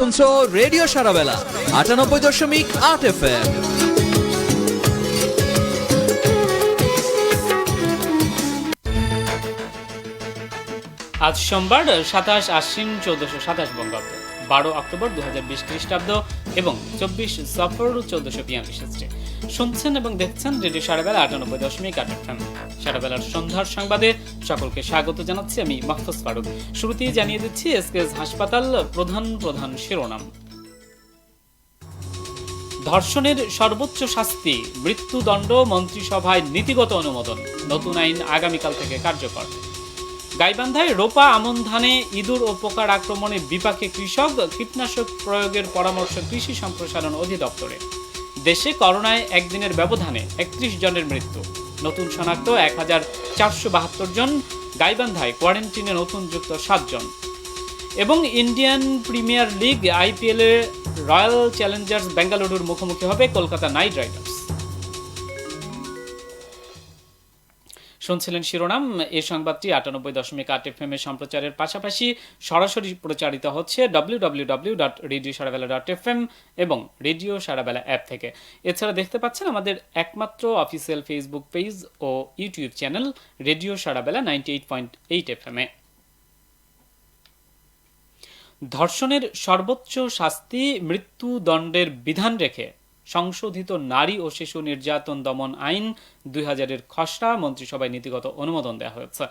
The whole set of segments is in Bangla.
শুনছো রেডিও সারাবেলা, আটানব্বই দশমিক আট এফ আজ সোমবার, সাতাশ আশ্বিন চৌদ্দশো সাতাশ বঙ্গাব্দ, বারো অক্টোবর দু হাজার বিশ খ্রিস্টাব্দ এবং চব্বিশ সফর চৌদ্দশো বিয়াল্লিশ শুনছেন এবং দেখছেন রেডিও সারাবেলা আটানব্বই দশমিক আট সারাবেলার সন্ধ্যার সংবাদে সকলকে স্বাগত জানাচ্ছি আমি মাহফুজ ফারুক। শুরুতেই জানিয়ে দিচ্ছি এসকেএস হাসপাতাল প্রধান প্রধান শিরোনাম। ধর্ষণের সর্বোচ্চ শাস্তি, মৃত্যুদণ্ড, মন্ত্রিসভায় নীতিগত অনুমোদন, নতুন আইন আগামীকাল থেকে কার্যকর। গাইবান্ধায় রোপা আমন ধানে ইঁদুর ও পোকার আক্রমণে বিপাকে কৃষক, কীটনাশক প্রয়োগের পরামর্শ কৃষি সম্প্রসারণ অধিদপ্তরে। দেশে করোনায় একদিনের ব্যবধানে একত্রিশ জনের মৃত্যু। নতুন শনাক্ত এক হাজার চারশো বাহাত্তর জন, গাইবান্ধায় কোয়ারেন্টিনে নতুন যুক্ত সাতজন এবং ইন্ডিয়ান প্রিমিয়ার লিগ আইপিএলে রয়্যাল চ্যালেঞ্জার্স বেঙ্গালুরুর মুখোমুখি হবে কলকাতা নাইট রাইডার্স। শুনছিলেন শিরোনাম। এই সংবাদটি আটানব্বই দশমিক আট এফ এ সম্প্রচারের পাশাপাশি সরাসরি প্রচারিত হচ্ছে W W W dot radio Sarabela dot F M এবং রেডিও সারাবেলা অ্যাপ থেকে। এছাড়া দেখতে পাচ্ছেন আমাদের একমাত্র অফিসিয়াল ফেসবুক পেজ ও YouTube channel radio Sarabela ninety eight point eight F M এ। ধর্ষণের সর্বোচ্চ শাস্তি, মৃত্যুদণ্ডের বিধান রেখে সংশোধিত নারী ও শিশু নির্যাতন দমন আইন দুই হাজারের খসড়া মন্ত্রিসভায় নীতিগত অনুমোদন দেওয়া হয়েছে।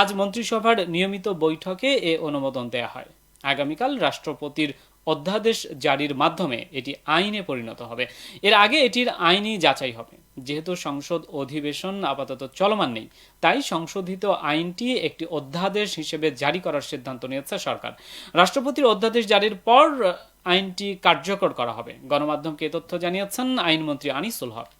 আজ মন্ত্রিসভার নিয়মিত বৈঠকে এ অনুমোদন দেওয়া হয়। আগামীকাল রাষ্ট্রপতির অধ্যাদেশ জারির মাধ্যমে এটি আইনে পরিণত হবে। এর আগে এটির আইনি যাচাই হবে। যেহেতু সংসদ অধিবেশন আপাতত চলমান নেই, তাই সংশোধিত আইনটি একটি অধ্যাদেশ হিসেবে জারি করার সিদ্ধান্ত নিয়েছে সরকার। রাষ্ট্রপতির অধ্যাদেশ জারির পর আইনটি কার্যকর করা হবে। গণমাধ্যমকে এ তথ্য জানিয়েছেন আইনমন্ত্রী আনিসুল হক।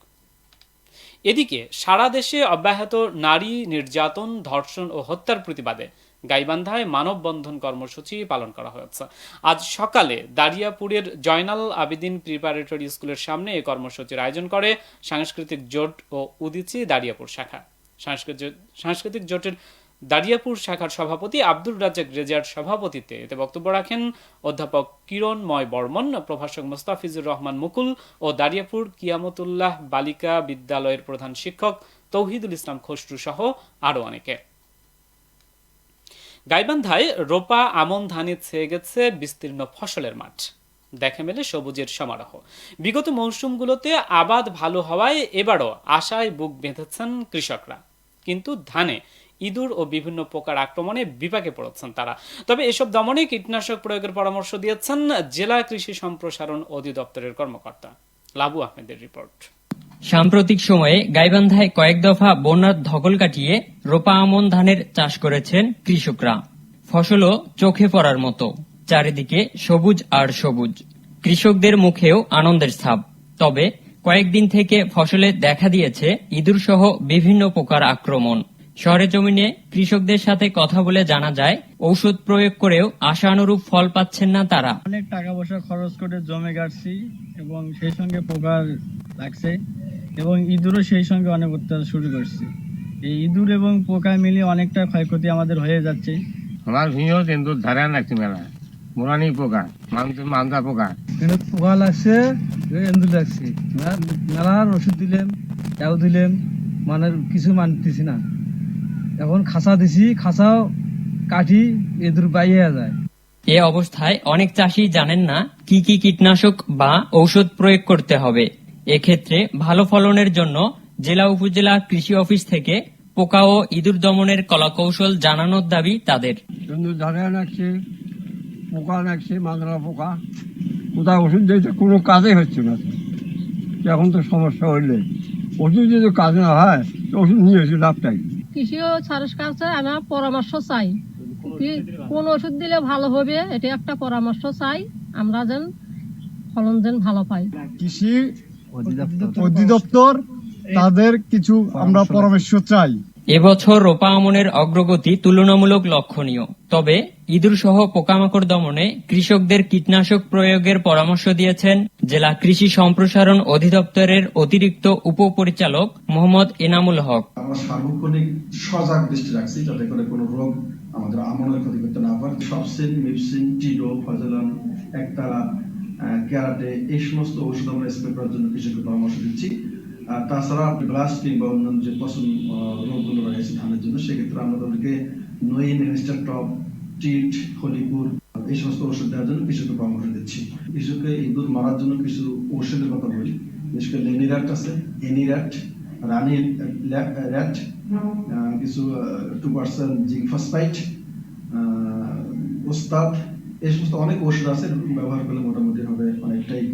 এদিকে সারা দেশে অব্যাহত নারী নির্যাতন, ধর্ষণ ও হত্যার প্রতিবাদে গাইবান্ধায় মানববন্ধন কর্মসূচি পালন করা হয়েছে। আজ সকালে দারিয়াপুরের জয়নাল আবেদিন প্রিপারেটরি স্কুলের সামনে এই কর্মসূচির আয়োজন করে সাংস্কৃতিক জোট ও উদিচি দারিয়াপুর শাখা। সাংস্কৃতিক সাংস্কৃতিক জোটের দারিয়াপুর শাখার সভাপতি আব্দুর রাজ্জাক রেজার সভাপতিত্বে এতে বক্তব্য রাখেন অধ্যাপক কিরণময় বর্মন, প্রভাষক মোস্তাফিজুর রহমান মুকুল ও দারিয়াপুর কিয়ামতুল্লাহ বালিকা বিদ্যালয়ের প্রধান শিক্ষক তৌহিদুল ইসলাম খসরু সহ আরও অনেকে। গাইবান্ধায় রোপা আমন ধানে ছেয়ে গেছে বিস্তীর্ণ ফসলের মাঠ। দেখে মেলে সবুজের সমারোহ। বিগত মৌসুমগুলোতে আবাদ ভালো হওয়ায় এবারও আশায় বুক বেঁধেছেন কৃষকরা। কিন্তু ধানে ইঁদুর ও বিভিন্ন পোকার আক্রমণে বিপাকে পড়েছেন তারা। তবে এসব দমনে কীটনাশক প্রয়োগের পরামর্শ দিয়েছেন জেলা কৃষি সম্প্রসারণ অধিদপ্তরের কর্মকর্তা। লাবু আহমেদের রিপোর্ট। সাম্প্রতিক সময়ে গাইবান্ধায় কয়েক দফা বন্যার ধকল কাটিয়ে রোপা আমন ধানের চাষ করেছেন কৃষকরা। ফসলও চোখে পড়ার মতো। চারিদিকে সবুজ আর সবুজ। কৃষকদের মুখেও আনন্দের ছাপ। তবে কয়েকদিন থেকে ফসলে দেখা দিয়েছে ইঁদুর সহ বিভিন্ন পোকার আক্রমণ। শহরে জমিনে কৃষকদের সাথে কথা বলে জানা যায় ঔষধ প্রয়োগ করেও আশানুরূপ ফল পাচ্ছেন না তারা। অনেক টাকা পয়সা খরচ করে জমে কাটছি এবং সেই সঙ্গে পোকার লাগছে এবং ইঁদুরও সেই সঙ্গে অনেক অত্যাচার শুরু করছে। এই ইঁদুর এবং পোকা মিলিয়ে অনেকটা ক্ষয়ক্ষতি আমাদের হয়ে যাচ্ছে। আমার ভিড় কিন্তু ধারা লাগছে মেলা। মোরানি পোকা মানুষ মান্দা পোকা। কিন্তু পোকা লাগছে এন্দুর লাগছে। মেলার ওষুধ দিলেন এও দিলেন মানে কিছু মানতেছি না। এখন খাসা দিছি খাসাও কাঠি এদুর বাইয়ে যায়। এ অবস্থায় অনেক চাষি জানেন না কি কি কীটনাশক বা ঔষধ প্রয়োগ করতে হবে। এক্ষেত্রে ভালো ফলনের জন্য জেলা উপজেলা কৃষি অফিস থেকে পোকা ও ইঁদুর দমনের কলাকৌশল জানানোর দাবি তাদের। ধারে পোকা লাগছে মাংরা পোকা। কোথাও ওষুধ দিয়েছে কোনো কাজে হচ্ছে না। এখন তো সমস্যা হইলে। ওষুধ যদি কাজ না হয় ওষুধ নিয়ে এসে লাভটাই কৃষি ও সারস কাছে আমার পরামর্শ চাই। কি- কোন ওষুধ দিলে ভালো হবে এটা একটা পরামর্শ চাই আমরা যেন ফলন যেন ভালো পাই। কৃষি অধিদপ্তর। তাদের কিছু আমরা পরামর্শ চাই। এবছর রোপা আমনের অগ্রগতি তুলনামূলক লক্ষণীয়। তবে ইঁদুর সহ পোকামাকড় দমনে কৃষকদের কীটনাশক প্রয়োগের পরামর্শ দিয়েছেন জেলা কৃষি সম্প্রসারণ অধিদপ্তরের অতিরিক্ত উপপরিচালক মোহাম্মদ এনামুল হক। আমরা সার্বক্ষণিক সজাগ দৃষ্টি রাখছি যাতে করে কোনো রোগ আমাদের ক্ষতি করতে না পারে। সবসিন মিপসিন টিডো একতারা ক্যারাটে, এই সমস্ত ওষুধ আমরা স্প্রে করার জন্য পরামর্শ দিচ্ছি। তাছাড়া ব্লাস্ট কিংবা অন্যান্য যে পছন্দ রোগগুলো রয়েছে ধানের জন্য, সেক্ষেত্রে আমরা তাদেরকে নইন ইনস্টার টপ টিট হলিপুর এই সমস্ত ওষুধ দেওয়ার জন্য কৃষককে পরামর্শ দিচ্ছি। কৃষককে ইঁদুর মারার জন্য কিছু ঔষধের কথা বলি। বিশেষ করে লেনিরাট আছে, এনিরাট, রানি র্যাট কিছু টু পার্সেন্ট জিঙ্ক ফসফাইট ওস্তাদ, এই সমস্ত অনেক ওষুধ আছে ব্যবহার করলে মোটামুটি হবে অনেকটাই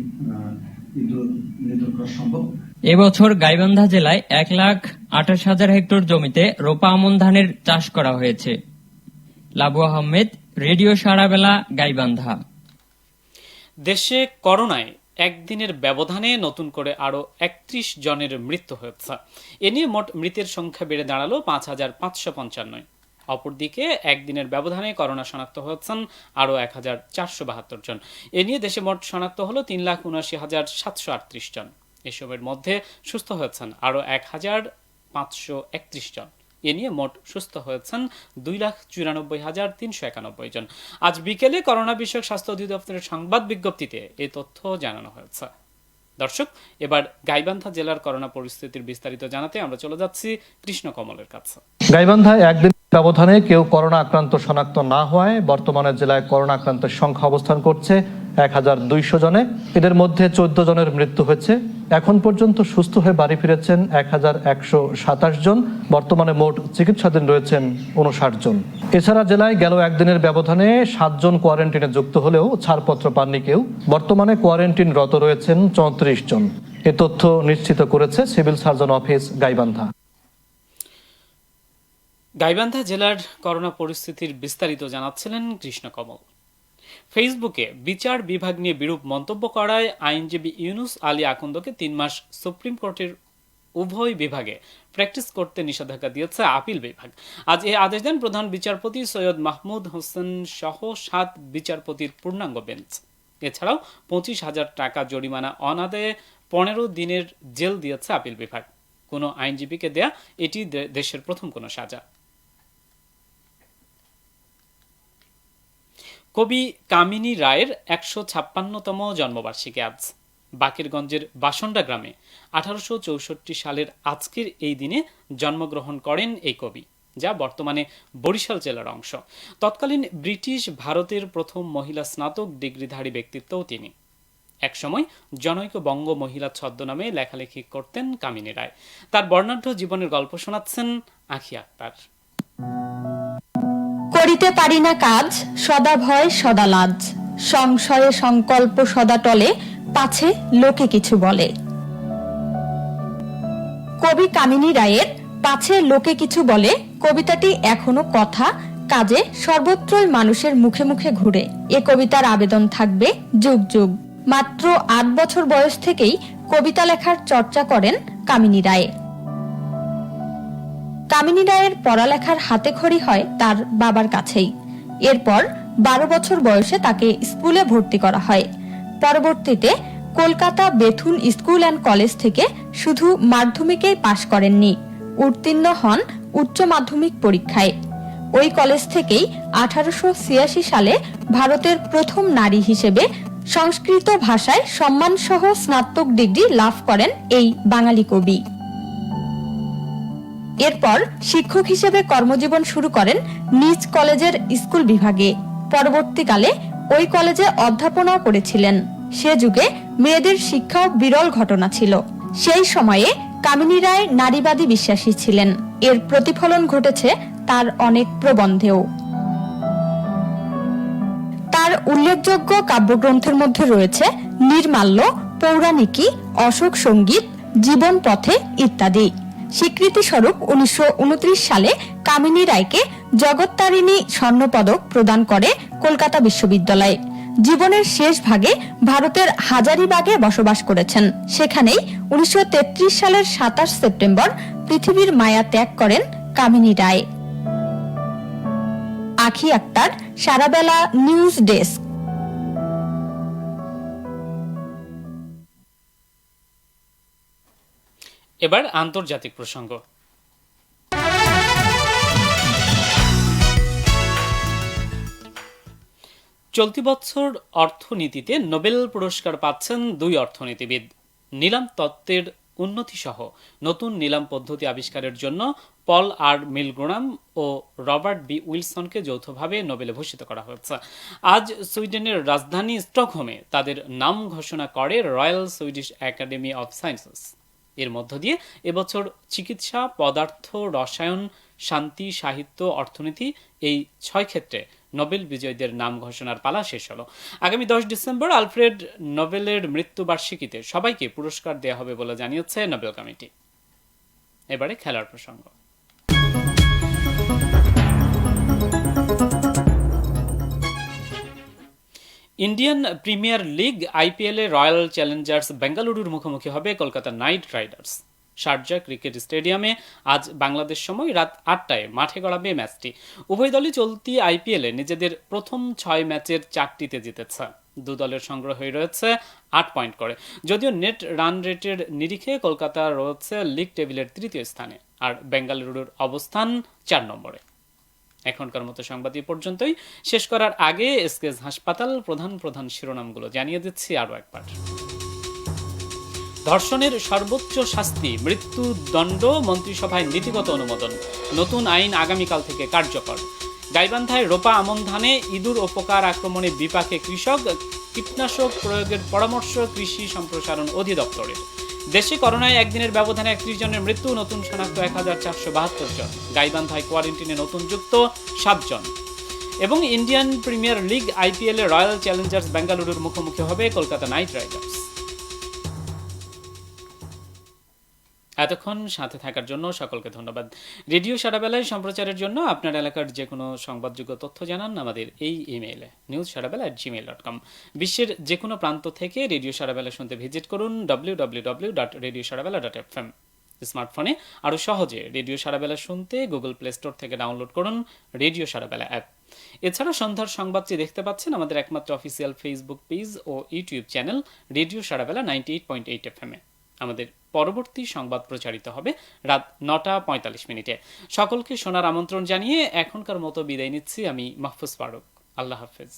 ইঁদুর নিয়ন্ত্রণ করা সম্ভব। এবছর গাইবান্ধা জেলায় এক লাখ আঠাশ হাজার হেক্টর জমিতে রোপা আমন ধানের চাষ করা হয়েছে। লাবু আহমেদ, রেডিও সারাবেলা, গাইবান্ধা। দেশে করোনায় একদিনের ব্যবধানে নতুন করে আরও একত্রিশ জনের মৃত্যু হয়েছে। এ নিয়ে মোট মৃতের সংখ্যা বেড়ে দাঁড়াল পাঁচ হাজার পাঁচশো পঞ্চান্নয়। অপরদিকে একদিনের ব্যবধানে করোনা শনাক্ত হয়েছেন আরও এক হাজার চারশো বাহাত্তর জন। এ নিয়ে দেশে মোট শনাক্ত হলো তিন লাখ উনআশি হাজার সাতশো আটত্রিশ জন। এসবের মধ্যে সুস্থ হয়েছেন আরও এক হাজার পাঁচশো একত্রিশ জন। এ নিয়ে মোট সুস্থ হয়েছেন দুই লাখ চুরানব্বই হাজার তিনশো একানব্বই জন। আজ বিকেলে করোনা বিষয়ক স্বাস্থ্য অধিদপ্তরের সংবাদ বিজ্ঞপ্তিতে এই তথ্য জানানো হয়েছে। দর্শক, এবার গাইবান্ধা জেলার করোনা পরিস্থিতির বিস্তারিত জানাতে আমরা চলে যাচ্ছি কৃষ্ণ কমলের কাছে। গাইবান্ধায় একদিন ব্যবধানে কেউ করোনা আক্রান্ত শনাক্ত না হওয়ায় বর্তমানে জেলায় করোনা আক্রান্তের সংখ্যা অবস্থান করছে এক হাজার দুইশো জনে। এদের মধ্যে চোদ্দ জনের মৃত্যু হয়েছে। এখন পর্যন্ত সুস্থ হয়ে বাড়ি ফিরেছেন এক হাজার একশো সাতাশ জন। বর্তমানে মোট চিকিৎসাধীন রয়েছেন উনষাট জন। এছাড়া জেলায় গেল একদিনের ব্যবধানে সাতজন কোয়ারেন্টিনে যুক্ত হলেও ছাড়পত্র পাননি কেউ। বর্তমানে কোয়ারেন্টিনরত রয়েছেন চৌত্রিশ জন। এ তথ্য নিশ্চিত করেছে civil surgeon office Gaibandha. Gaibandha জেলার করোনা পরিস্থিতির বিস্তারিত জানাচ্ছিলেন কৃষ্ণ কমল। ফেসবুকে বিচার বিভাগ নিয়ে বিরূপ মন্তব্য করায় আইনজীবী ইউনুস আলী আকন্দকে তিন মাস সুপ্রিম কোর্টের উভয় বিভাগে প্র্যাকটিস করতে নিষেধাজ্ঞা দিয়েছে আপিল বিভাগ। আজ এই আদেশ দেন প্রধান বিচারপতি সৈয়দ মাহমুদ হোসেন সহ সাত বিচারপতির পূর্ণাঙ্গ বেঞ্চ। এছাড়াও পঁচিশ হাজার টাকা জরিমানা অনাদায়ে পনেরো দিনের জেল দিয়েছে আপিল বিভাগ। কোনো আইনজীবীকে দেয়া এটি দেশের প্রথম কোনো সাজা। কবি কামিনী রায়ের একশো ছাপ্পান্নতম জন্মবার্ষিকী আজ। বাকেরগঞ্জের বাসন্ডা গ্রামে আঠারোশো চৌষট্টি সালের আজকের এই দিনে জন্মগ্রহণ করেন এই কবি, যা বর্তমানে বরিশাল জেলার অংশ। তৎকালীন ব্রিটিশ ভারতের প্রথম মহিলা স্নাতক ডিগ্রিধারী ব্যক্তিত্বও তিনি। একসময় জনৈক বঙ্গ মহিলা ছদ্মনামে লেখালেখি করতেন কামিনী রায়। তার বর্ণাঢ্য জীবনের গল্প শোনাচ্ছেন আখি আক্তার। করিতে পারি না কাজ, সদা ভয়, সদা লাজ। সংশয়ে সংকল্প সদা টলে, পাছে লোকে কিছু বলে। কবি কামিনী রায়ের পাছে লোকে কিছু বলে, কবিতাটি এখনও কথা, কাজে সর্বত্রই মানুষের মুখে মুখে ঘুরে। এ কবিতার আবেদন থাকবে যুগ যুগ। মাত্র আট বছর বয়স থেকেই কবিতা লেখার চর্চা করেন কামিনী রায়। কামিনী রায়ের পড়ালেখার হাতে খড়ি হয় তার বাবার কাছেই। এরপর বারো বছর বয়সে তাকে স্কুলে ভর্তি করা হয়। পরবর্তীতে Kolkata Bethune school and college থেকে শুধু মাধ্যমিকেই পাশ করেননি, উত্তীর্ণ হন উচ্চ মাধ্যমিক পরীক্ষায়। ওই কলেজ থেকেই আঠারোশো ছিয়াশি সালে ভারতের প্রথম নারী হিসেবে সংস্কৃত ভাষায় সম্মানসহ স্নাতক ডিগ্রি লাভ করেন এই বাঙালি কবি। এরপর শিক্ষক হিসেবে কর্মজীবন শুরু করেন নিজ কলেজের স্কুল বিভাগে। পরবর্তীকালে ওই কলেজে অধ্যাপনাও করেছিলেন। সে যুগে মেয়েদের শিক্ষাও বিরল ঘটনা ছিল। সেই সময়ে কামিনী রায় নারীবাদী বিশ্বাসী ছিলেন। এর প্রতিফলন ঘটেছে তার অনেক প্রবন্ধেও। তার উল্লেখযোগ্য কাব্যগ্রন্থের মধ্যে রয়েছে নির্মাল্য, পৌরাণিকী, অশোক সংগীত, জীবন পথে ইত্যাদি। স্বীকৃতি স্বরূপ উনিশশো উনত্রিশ সালে কামিনী রায়কে জগত্তারিণী স্বর্ণপদক প্রদান করে কলকাতা বিশ্ববিদ্যালয়। জীবনের শেষ ভাগে ভারতের হাজারিবাগে বসবাস করেছেন। সেখানেই উনিশশো তেত্রিশ সালের সাতাশ সেপ্টেম্বর পৃথিবীর মায়া ত্যাগ করেন কামিনী রায়। আখি আক্তার, সারাবেলা নিউজ ডেস্ক। এবার আন্তর্জাতিক প্রসঙ্গ। চলতি বছর অর্থনীতিতে নোবেল পুরস্কার পাচ্ছেন দুই অর্থনীতিবিদ, নিলাম তত্ত্বের উন্নতি সহ নতুন নিলাম পদ্ধতি আবিষ্কারের জন্য পল আর মিলগ্রাম ও রবার্ট বি উইলসনকে যৌথভাবে নোবেলে ভূষিত করা হয়েছে। আজ সুইডেনের রাজধানী স্টকহোমে তাদের নাম ঘোষণা করে royal Swedish academy of sciences. এর মধ্য দিয়ে। এবছর চিকিৎসা, পদার্থ, রসায়ন, শান্তি, সাহিত্য, অর্থনীতি এই ছয় ক্ষেত্রে নোবেল বিজয়ীদের নাম ঘোষণার পালা শেষ হলো। আগামী দশ ডিসেম্বর আলফ্রেড নোবেলের মৃত্যুবার্ষিকীতে সবাইকে পুরস্কার দেওয়া হবে বলে জানিয়েছে নোবেল কমিটি। এবারে খেলার প্রসঙ্গ। ইন্ডিয়ান প্রিমিয়ার লিগ আইপিএলে রয়্যাল চ্যালেঞ্জার্স বেঙ্গালুরুর মুখোমুখি হবে Kolkata knight riders. Sharjah cricket স্টেডিয়ামে আজ বাংলাদেশ সময় রাত আটটায় মাঠে গড়াবে ম্যাচটি। উভয় দলই চলতি আইপিএলে নিজেদের প্রথম ছয় ম্যাচের চারটিতে জিতেছে। দু দলের সংগ্রহ রয়েছে আট পয়েন্ট করে। যদিও নেট রান রেটের নিরিখে কলকাতা রয়েছে লিগ টেবিলের তৃতীয় স্থানে। আর বেঙ্গালুরুর অবস্থান চার নম্বরে। এখনকার মতো সংবাদ এ পর্যন্তই। শেষ করার আগে এসকেজ হাসপাতাল প্রধান প্রধান শিরোনামগুলো জানিয়ে দিচ্ছি আরও একবার। ধর্ষণের সর্বোচ্চ শাস্তি, মৃত্যুদণ্ড, মন্ত্রিসভায় নীতিগত অনুমোদন, নতুন আইন আগামীকাল থেকে কার্যকর। গাইবান্ধায় রোপা আমন ধানে ইঁদুর ও পোকার আক্রমণে বিপাকে কৃষক। কীটনাশক প্রয়োগের পরামর্শ কৃষি সম্প্রসারণ অধিদপ্তরের। দেশে করোনায় একদিনের ব্যবধানে একত্রিশ জনের মৃত্যু, নতুন শনাক্ত এক হাজার চারশো বাহাত্তর জন। গাইবান্ধায় কোয়ারেন্টিনে নতুন যুক্ত সাতজন এবং Indian premier league IPL royal challengers বেঙ্গালুরুর মুখোমুখি হবে কলকাতা নাইট রাইডার্স। এতক্ষণ সাথে থাকার জন্য সকলকে ধন্যবাদ। রেডিও সারাবেলায় সম্প্রচারের জন্য আপনার এলাকার যে কোনো সংবাদযোগ্য তথ্য জানান আমাদের এই ইমেইলে news Sarabela at Gmail dot com বিশ্বের যে কোনো প্রান্ত থেকে রেডিও সারাবেলা শুনতে ভিজিট করুন W W W dot radio Sarabela dot F M স্মার্টফোনে আরও সহজে রেডিও সারাবেলা শুনতে গুগল প্লে স্টোর থেকে ডাউনলোড করুন রেডিও সারাবেলা অ্যাপ এছাড়া সন্ধ্যার সংবাদটি দেখতে পাচ্ছেন আমাদের একমাত্র অফিসিয়াল ফেসবুক পেজ ও YouTube channel radio Sarabela ninety eight point eight F এ। আমাদের পরবর্তী সংবাদ প্রচারিত হবে রাত নটা পঁয়তাল্লিশ মিনিটে। সকলকে শোনার আমন্ত্রণ জানিয়ে এখনকার মতো বিদায় নিচ্ছি আমি মাহফুজ ফারুক। আল্লাহ হাফেজ।